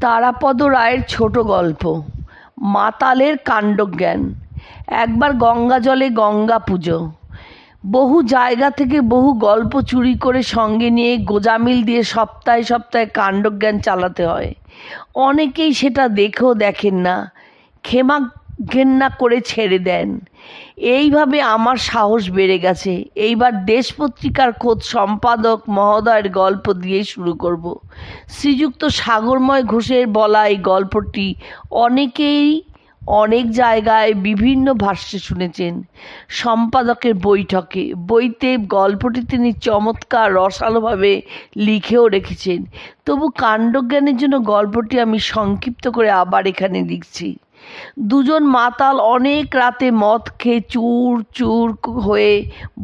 তারাপদ রায়ের ছোট গল্প, মাতালের কাণ্ডজ্ঞান, একবার গঙ্গা জলে গঙ্গা পুজো। বহু জায়গা থেকে বহু গল্প চুরি করে সঙ্গে নিয়ে গোজামিল দিয়ে সপ্তাহে সপ্তাহে কাণ্ডজ্ঞান চালাতে হয়। অনেকেই সেটা দেখেও দেখেন না। ক্ষমা ঘেন্না করে ছেড়ে দেন। এইভাবে আমার সাহস বেড়ে গেছে। এইবার দেশ পত্রিকার খোদ সম্পাদক মহোদয়ের গল্প দিয়ে শুরু করব। শ্রীযুক্ত সাগরময় ঘোষের বলা এই গল্পটি অনেকেই অনেক জায়গায় বিভিন্ন ভাষ্যে শুনেছেন। সম্পাদকের বৈঠকে। বইতে গল্পটি তিনি চমৎকার, রসালোভাবে লিখেও রেখেছেন। তবু কাণ্ডজ্ঞানের জন্য গল্পটি আমি সংক্ষিপ্ত করে আবার এখানে লিখছি। দুজন মাতাল অনেক রাতে মদ খেয়ে চুর চুর হয়ে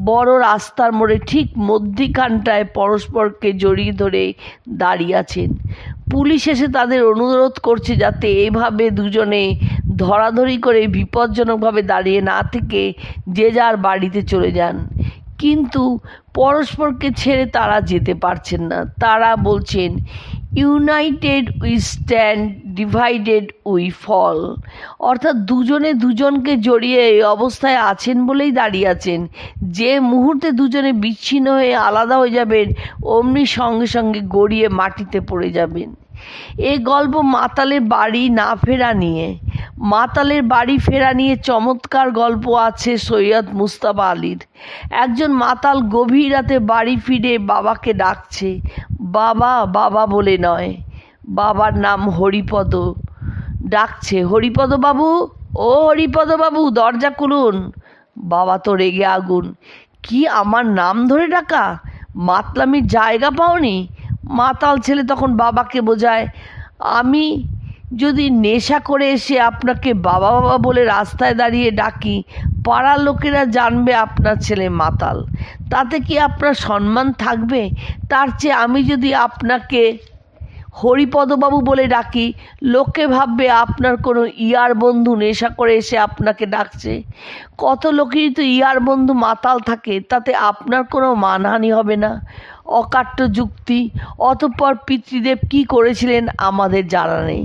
বড় রাস্তার মোড়ে ঠিক মধ্যিখানটায় পরস্পরকে জড়িয়ে ধরে দাঁড়িয়ে আছেন। পুলিশ এসে তাদের অনুরোধ করছে যাতে এভাবে দুজনে ধরাধরি করে বিপজ্জনকভাবে দাঁড়িয়ে না থেকে যে যার বাড়িতে চলে যান। কিন্তু পরস্পরকে ছেড়ে তারা যেতে পারছেন না। তারা বলছেন united we stand divided we fall. অর্থাৎ দুজনে দুজনকে জড়িয়ে এই অবস্থায় আছেন বলেই দাঁড়িয়ে আছেন। যে মুহূর্তে দুজনে বিচ্ছিন্ন হয়ে আলাদা হয়ে যাবেন, অমনি সঙ্গে সঙ্গে গড়িয়ে মাটিতে পড়ে যাবেন। এ গল্প মাতালে বাড়ি না ফেরা নিয়ে মাতালের বাড়ি ফেরা নিয়ে চমৎকার গল্প আছে সৈয়দ মুস্তাফা আলীর। একজন মাতাল গভীর রাতে বাড়ি ফিরে বাবাকে ডাকছে, বাবা বাবা বলে নয়, বাবার নাম হরিপদ। ডাকছে, হরিপদ বাবু, ও হরিপদ বাবু, দরজা খুলুন। বাবা তো রেগে আগুন, কি আমার নাম ধরে ডাকা? মাতলামির জায়গা পাওনি? মাতাল ছেলে তখন বাবাকে বোঝায়, আমি যদি নেশা করে এসে আপনাকে বাবা বাবা বলে রাস্তায় দাঁড়িয়ে ডাকি, পাড়ার লোকেরা জানবে আপনার ছেলে মাতাল। তাতে কি আপনার সম্মান থাকবে? তার চেয়ে আমি যদি আপনাকে হরিপদবাবু বলে ডাকি, লোকে ভাববে আপনার কোনো ইয়ার বন্ধু নেশা করে এসে আপনাকে ডাকছে। কত লোকেরই তো ইয়ার বন্ধু মাতাল থাকে, তাতে আপনার কোনো মানহানি হবে না। অকাট্য যুক্তি, অতঃপর পিতৃদেব কি করেছিলেন আমাদের জানা নেই।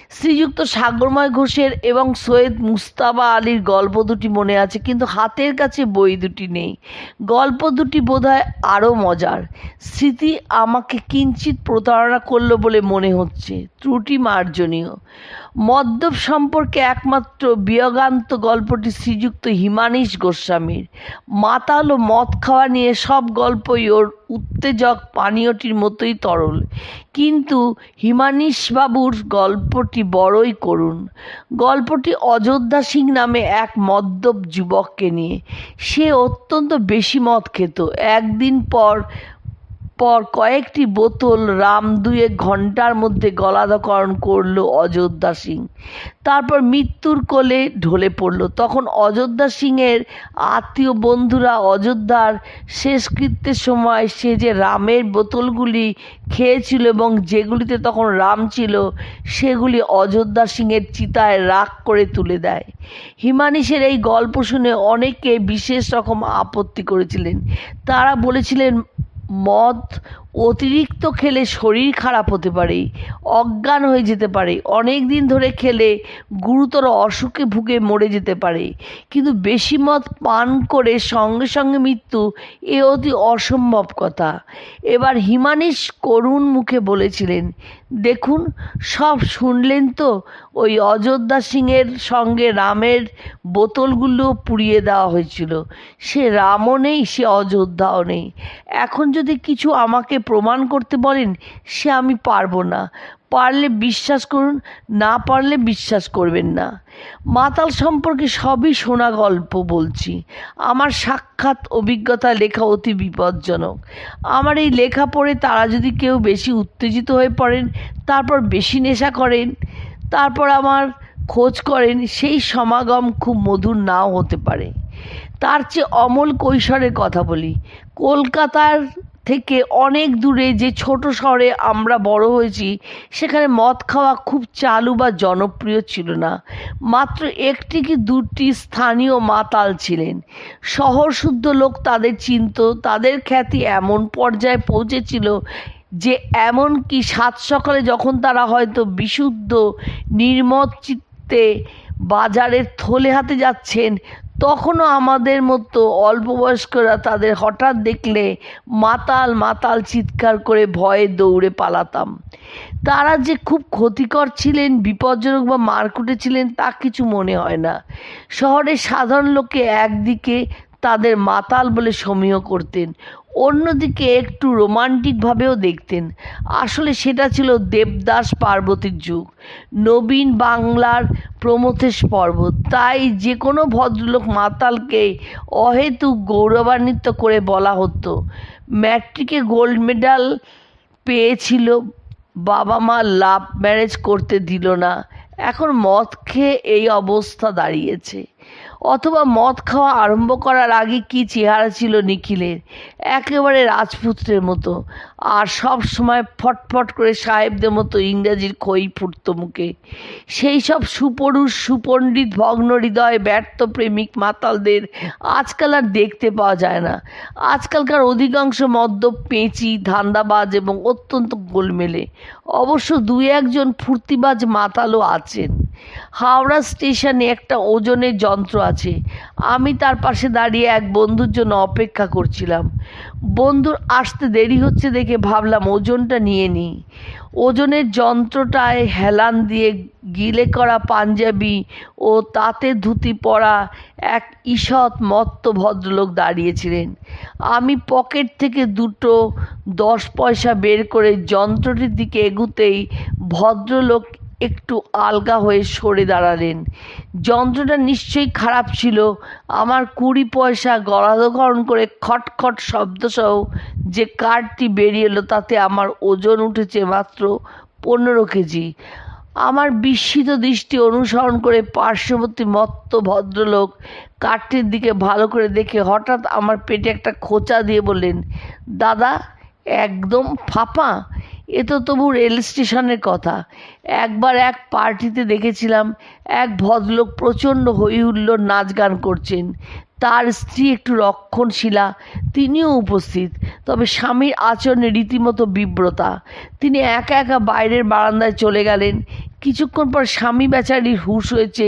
শ্রীযুক্ত সাগরময় ঘোষের এবং সৈয়দ মুস্তাবা আলীর গল্প দুটি মনে আছে, কিন্তু হাতের কাছে বই দুটি নেই। গল্প দুটি বোধহয় আরও মজার। স্মৃতি আমাকে কিঞ্চিত প্রতারণা করল বলে মনে হচ্ছে। ত্রুটি মার্জনীয়। মদ্যপ সম্পর্কে একমাত্র বিয়োগান্ত গল্পটি শ্রীযুক্ত হিমানিশ গোস্বামীর। মাতাল ও মদ খাওয়া নিয়ে সব গল্পই ওর উত্তেজক পানীয়টির মতোই তরল। কিন্তু হিমানিশবাবুর গল্পটি বড়ই করুন। গল্পটি অযোধ্যা সিং নামে এক মদ্যপ যুবককে নিয়ে। সে অত্যন্ত বেশি মদ খেত। একদিন পর পর কয়েকটি বোতল রাম দুয়েক ঘণ্টার মধ্যে গলাধকরণ করল অযোধ্যা সিং। তারপর মৃত্যুর কোলে ঢলে পড়ল। তখন অযোধ্যা সিংয়ের আত্মীয় বন্ধুরা অযোধ্যার শেষকৃত্যের সময় সে যে রামের বোতলগুলি খেয়েছিল এবং যেগুলিতে তখন রাম ছিল, সেগুলি অযোধ্যা সিংয়ের চিতায় রাগ করে তুলে দেয়। হিমানিশের এই গল্প শুনে অনেকে বিশেষ রকম আপত্তি করেছিলেন। তারা বলেছিলেন মদ অতিরিক্ত খেলে শরীর খারাপ হতে পারে, অজ্ঞান হয়ে যেতে পারে, অনেক দিন ধরে খেলে গুরুতর অসুখে ভুগে মরে যেতে পারে, কিন্তু বেশি মদ পান করে সঙ্গে সঙ্গে মৃত্যু এ অতি অসম্ভব কথা। এবার হিমানিশ করুণ মুখে বলেছিলেন, দেখুন, সব শুনলেন তো, ওই অযোধ্যা সিংয়ের সঙ্গে রামের বোতলগুলো পুড়িয়ে দেওয়া হয়েছিল। সে রামও নেই, সে অযোধ্যাও নেই। এখন যদি কিছু আমাকে প্রমাণ করতে বলেন, সে আমি পারব না। পারলে বিশ্বাস করুন, না পারলে বিশ্বাস করবেন না। মাতাল সম্পর্কে সবই শোনা গল্প বলছি। আমার সাক্ষাৎ অভিজ্ঞতা লেখা অতি বিপজ্জনক। আমার এই লেখা পড়ে তারা যদি কেউ বেশি উত্তেজিত হয়ে পড়েন, তারপর বেশি নেশা করেন, তারপর আমার খোঁজ করেন, সেই সমাগম খুব মধুর নাও হতে পারে। তার চেয়ে অমল কৈশোরের কথা বলি। কলকাতার থেকে অনেক দূরে যে ছোট শহরে আমরা বড় হয়েছি, সেখানে মদ খাওয়া খুব চালু বা জনপ্রিয় ছিল না। মাত্র একটি কি দুটি স্থানীয় মাতাল ছিলেন। শহর শুদ্ধ লোক তাদের চিনত, তাদের খ্যাতি এমন পর্যায়ে পৌঁছেছিল যে এমন কি সাত সকালে যখন তারা হয়তো বিশুদ্ধ নির্মদ চিত্তে বাজারের থলে হাতে যাচ্ছেন তখনও আমাদের মতো অল্প বয়স্করা তাদের হঠাৎ দেখলে মাতাল মাতাল চিৎকার করে ভয়ে দৌড়ে পালাতাম। তারা যে খুব ক্ষতিকর ছিলেন, বিপজ্জনক বা মারকুটে ছিলেন তা কিছু মনে হয় না। শহরের সাধারণ লোকে একদিকে তাদের মাতাল বলে সমীহ করতেন। অন্যদিকে একটু রোমান্টিকভাবেও দেখতেন। আসলে সেটা ছিল দেবদাস পার্বতীর যুগ। নবীন বাংলার প্রমথেশ পর্বত। তাই যে কোনো ভদ্রলোক মাতালকে অহেতুক গৌরবান্বিত করে বলা হতো। ম্যাট্রিকে গোল্ড মেডাল পেয়েছিল বাবা মা লাভ ম্যারেজ করতে দিল না। এখন মদ খেয়ে এই অবস্থা দাঁড়িয়েছে। অথবা মদ খাওয়া আরম্ভ করার আগে কি চেহারা ছিল নিখিলের? একেবারে রাজপুত্রের মতো। আর সব সময় ফটফট করে সাহেবদের মতো ইংরাজির খই ফুটত মুখে। সেই সব সুপুরুষ, সুপণ্ডিত, ভগ্ন হৃদয়, ব্যর্থ প্রেমিক মাতালদের আজকাল আর দেখতে পাওয়া যায় না। আজকালকার অধিকাংশ মদ্যপ, পেঁচি, ধান্দাবাজ এবং অত্যন্ত গোলমেলে। অবশ্য দু একজন ফুর্তিবাজ মাতালও আছেন। হাওড়া স্টেশনে একটা ওজনের যন্ত্র আছে। আমি তার পাশে দাঁড়িয়ে এক বন্ধুর জন্য অপেক্ষা করছিলাম। বন্ধুর আসতে দেরি হচ্ছে দেখে ভাবলাম ওজনটা নিয়ে নিই। ওজনের যন্ত্রটায় হেলান দিয়ে গিলে করা পাঞ্জাবি ও তাতে ধুতি পরা এক ঈষৎ মত্ত ভদ্রলোক দাঁড়িয়েছিলেন। আমি পকেট থেকে দুটো দশ পয়সা বের করে যন্ত্রটির দিকে এগুতেই ভদ্রলোক একটু আলগা হয়ে সরে দাঁড়ালেন। যন্ত্রটা নিশ্চয়ই খারাপ ছিল। আমার কুড়ি পয়সা গলাধকরণ করে খটখট শব্দসহ যে কার্ডটি বেরিয়ে এলো তাতে আমার ওজন উঠেছে মাত্র পনেরো কেজি। আমার বিস্মিত দৃষ্টি অনুসরণ করে পার্শ্ববর্তী মত্ত ভদ্রলোক কার্ডটির দিকে ভালো করে দেখে হঠাৎ আমার পেটে একটা খোঁচা দিয়ে বললেন, দাদা, একদম ফাঁপা। এ তো তবু রেল স্টেশনের কথা। একবার এক পার্টিতে দেখেছিলাম, এক ভদ্রলোক প্রচণ্ড হই হুল্লোড় নাচ গান করছেন। তার স্ত্রী একটু রক্ষণশীলা, তিনিও উপস্থিত, তবে স্বামীর আচরণে রীতিমতো বিব্রতা। তিনি একা একা বাইরের বারান্দায় চলে গেলেন কিছুক্ষণ পর স্বামী বেচারির হুঁশ হয়েছে,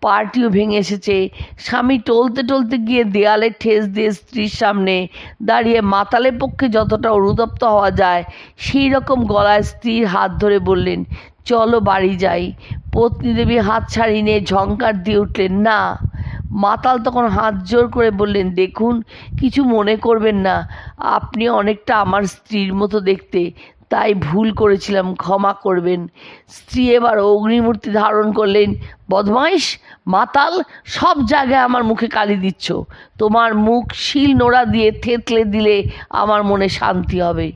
পার্টিও ভেঙে এসেছে। স্বামী টলতে টলতে গিয়ে দেয়ালে ঠেস দিয়ে স্ত্রীর সামনে দাঁড়িয়ে মাতালের পক্ষে যতটা অনুতপ্ত হওয়া যায়, সেই রকম গলায় স্ত্রীর হাত ধরে বললেন, চলো বাড়ি যাই। পত্নী দেবী হাত ছাড়িয়ে নিয়ে ঝঙ্কার দিয়ে উঠলেন, না। মাতাল তখন হাত জোর করে বললেন, দেখুন, কিছু মনে করবেন না। আপনি অনেকটা আমার স্ত্রীর মতো দেখতে। তাই ভুল করেছিলাম, ক্ষমা করবেন। স্ত্রী এবার অগ্নিমূর্তি ধারণ করলেন, বদমাইশ, মাতাল, সব জায়গায় আমার মুখে কালি দিচ্ছ। তোমার মুখ শিল নোড়া দিয়ে থেতলে দিলে আমার মনে শান্তি হবে।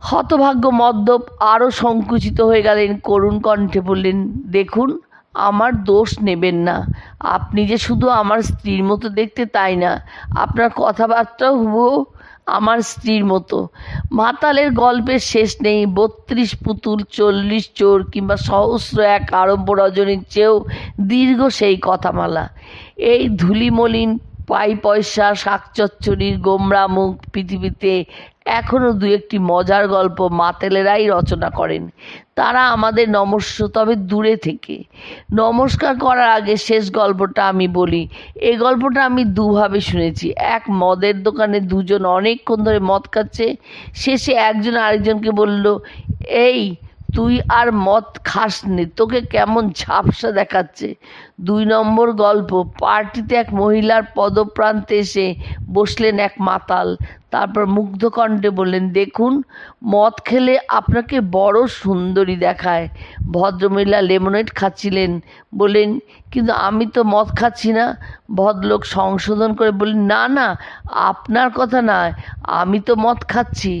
হতভাগ্য মদ্যপ আরও সংকুচিত হয়ে গেলেন, করুণ কণ্ঠে বললেন, দেখুন, আমার দোষ নেবেন না। আপনি যে শুধু আমার স্ত্রীর মতো দেখতে তাই না। আপনার কথাবার্তাও হুবহু আমার স্ত্রীর মতো। মাতালের গল্পের শেষ নেই, বত্রিশ পুতুল, চল্লিশ চোর কিংবা সহস্র এক আরব্য রজনীর চেয়েও দীর্ঘ সেই কথামালা। এই ধুলিমলিন, পাই পয়সা, শাকচচ্চড়ির গোমরা মুখ পৃথিবীতে এখনও দু একটি মজার গল্প মাতেলেরাই রচনা করেন। তারা আমাদের নমস্য, তবে দূরে থেকে। নমস্কার করার আগে শেষ গল্পটা আমি বলি। এ গল্পটা আমি দুভাবে শুনেছি। এক মদের দোকানে দুজন অনেকক্ষণ ধরে মদ খাচ্ছে। শেষে একজন আরেকজনকে বলল, এই তুই আর মদ খাস নি তোকে কেমন ঝাপসা দেখাচ্ছে। দুই নম্বর গল্প, পার্টিতে এক মহিলার পদপ্রান্তে এসে বসলেন এক মাতাল। তারপর মুগ্ধ কণ্ঠে বললেন, দেখুন, মদ খেলে আপনাকে বড় সুন্দরী দেখায়। ভদ্রমহিলা লেমনেড খাচ্ছিলেন। বললেন, কিন্তু আমি তো মদ খাচ্ছি না। ভদ্রলোক সংশোধন করে বললেন, না না, আপনার কথা নয়, আমি তো মদ খাচ্ছি।